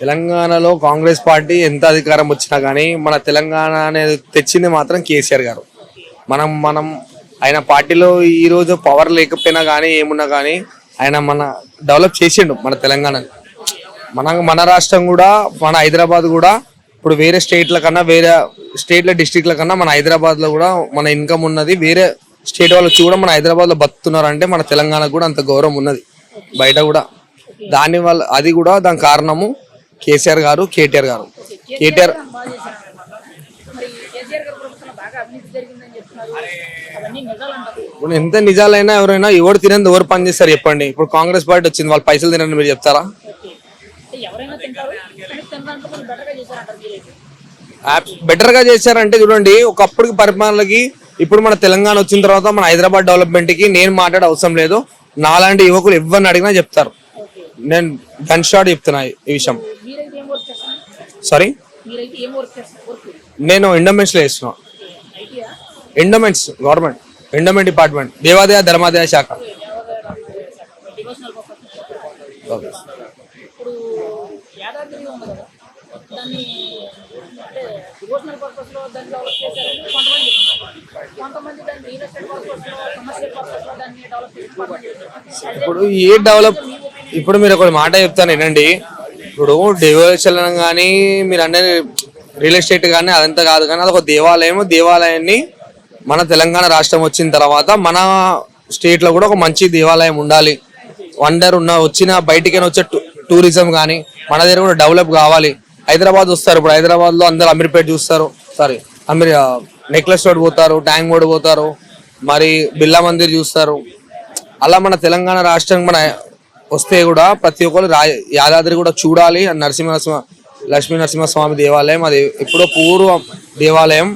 తెలంగాణలో కాంగ్రెస్ పార్టీ ఎంత అధికారం వచ్చినా కానీ మన తెలంగాణ అనేది తెచ్చింది మాత్రం కేసీఆర్ గారు. మనం మనం ఆయన పార్టీలో ఈ రోజు పవర్ లేకపోయినా కానీ ఏమున్నా కానీ ఆయన మన డెవలప్ చేసిండు మన తెలంగాణ మన మన రాష్ట్రం కూడా మన హైదరాబాద్ కూడా ఇప్పుడు వేరే స్టేట్ల కన్నా వేరే స్టేట్ల డిస్టిక్ల కన్నా మన హైదరాబాద్లో కూడా మన ఇన్కమ్ ఉన్నది. వేరే స్టేట్ వాళ్ళు వచ్చి కూడా మన హైదరాబాద్లో బతుకుతున్నారు అంటే మన తెలంగాణకు కూడా అంత గౌరవం ఉన్నది. బయట కూడా. దాని వల్ల అది కూడా దాని కారణము కేసీఆర్ గారు కేటీఆర్ గారు. కేటీఆర్ ఇప్పుడు ఎంత నిజాలైనా ఎవరైనా ఎవరు తినేది ఎవరు పని చేస్తారు చెప్పండి. ఇప్పుడు కాంగ్రెస్ పార్టీ వచ్చింది వాళ్ళు పైసలు తినని మీరు చెప్తారా? బెటర్గా చేశారంటే చూడండి ఒకప్పటికి పరిపాలనకి ఇప్పుడు మన తెలంగాణ వచ్చిన తర్వాత మన హైదరాబాద్ డెవలప్మెంట్కి నేను మాట్లాడే అవసరం లేదు. నాలాంటి యువకులు ఎవరిని అడిగినా చెప్తారు. నేను గన్ షాట్ చెప్తున్నా ఈ విషయం. సారీ నేను ఎండోమెంట్స్లో చేస్తున్నా. ఐటీఆ ఎండోమెంట్స్ గవర్నమెంట్ ఎండోమెంట్ డిపార్ట్మెంట్ దేవాదాయ ధర్మాదాయ శాఖ. డివోషనల్ పర్పస్ చేశారని కొంతమంది ఇప్పుడు ఏ డెవలప్ ఇప్పుడు మీరు ఒక మాట చెప్తాను ఏంటండి ఇప్పుడు డివోషన్ కానీ మీరు అంటే రియల్ ఎస్టేట్ కానీ అదంతా కాదు కానీ అదొక దేవాలయం. దేవాలయాన్ని మన తెలంగాణ రాష్ట్రం వచ్చిన తర్వాత మన స్టేట్లో కూడా ఒక మంచి దేవాలయం ఉండాలి. వండర్ ఉన్న వచ్చిన బయటికైనా వచ్చే టూరిజం కానీ మన దగ్గర కూడా డెవలప్ కావాలి. హైదరాబాద్ వస్తారు ఇప్పుడు. హైదరాబాద్లో అందరు అమీర్పేట చూస్తారు. సారీ అమీర్ నెక్లెస్ రోడ్ పోతారు ట్యాంక్ బోర్డ్ పోతారు మరి బిర్లా మందిర్ చూస్తారు. అలా మన తెలంగాణ రాష్ట్రం మన వస్తే కూడా ప్రతి ఒక్కరు రా యాదాద్రి కూడా చూడాలి. ఆ నరసింహ లక్ష్మీ నరసింహస్వామి దేవాలయం అది ఎప్పుడో పూర్వం దేవాలయం.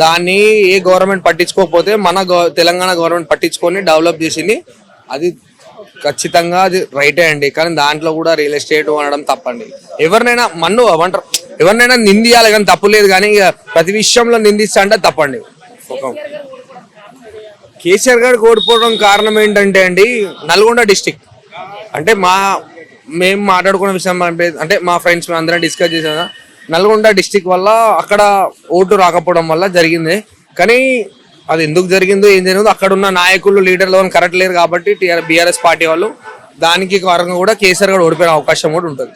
దాన్ని ఏ గవర్నమెంట్ పట్టించుకోకపోతే మన తెలంగాణ గవర్నమెంట్ పట్టించుకొని డెవలప్ చేసింది. అది ఖచ్చితంగా అది రైటే అండి. కానీ దాంట్లో కూడా రియల్ ఎస్టేట్ అనడం తప్పండి. ఎవరినైనా మన్ను అంటారు ఎవరినైనా నిందియాలి కానీ తప్పు లేదు కానీ ఇక ప్రతి విషయంలో నిందిస్తా అంటే తప్పండి కేసీఆర్ గారికి ఓడిపోవడం కారణం ఏంటంటే అండి నల్గొండ డిస్టిక్ అంటే మా మేము మాట్లాడుకున్న విషయం అంటే- అంటే మా ఫ్రెండ్స్ మేము అందరం డిస్కస్ చేసాం నల్గొండ డిస్టిక్ వల్ల అక్కడ ఓటు రాకపోవడం వల్ల జరిగింది. కానీ అది ఎందుకు జరిగిందో ఏం జరిగిందో అక్కడ ఉన్న నాయకులు లీడర్లు కరెక్ట్ లేరు కాబట్టి టీఆర్ బీఆర్ఎస్ పార్టీ వాళ్ళు దానికి కారణంగా కూడా కేసీఆర్ గారు ఓడిపోయిన అవకాశం కూడా ఉంటుంది.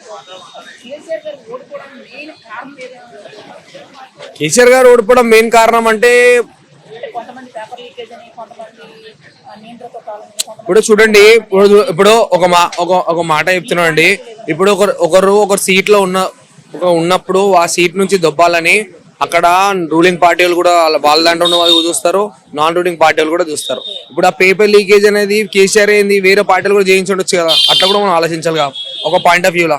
కేసీఆర్ గారు ఓడిపోవడం మెయిన్ కారణం అంటే ఇప్పుడు చూడండి ఇప్పుడు ఇప్పుడు ఒక మా ఒక ఒక మాట చెప్తున్నాను అండి ఇప్పుడు ఒకరు ఒకరు ఒక సీట్లో ఉన్న ఒక ఉన్నప్పుడు ఆ సీట్ నుంచి దొబ్బాలని అక్కడ రూలింగ్ పార్టీ వాళ్ళు కూడా వాళ్ళ వాళ్ళ దాంట్లో ఉన్న వాళ్ళు చూస్తారు నాన్ రూలింగ్ పార్టీ వాళ్ళు కూడా చూస్తారు. ఇప్పుడు ఆ పేపర్ లీకేజ్ అనేది కేసీఆర్ ఏంది వేరే పార్టీలు కూడా చేయించుండొచ్చు కదా. అట్లా కూడా మనం ఆలోచించాలి ఒక పాయింట్ ఆఫ్ వ్యూలా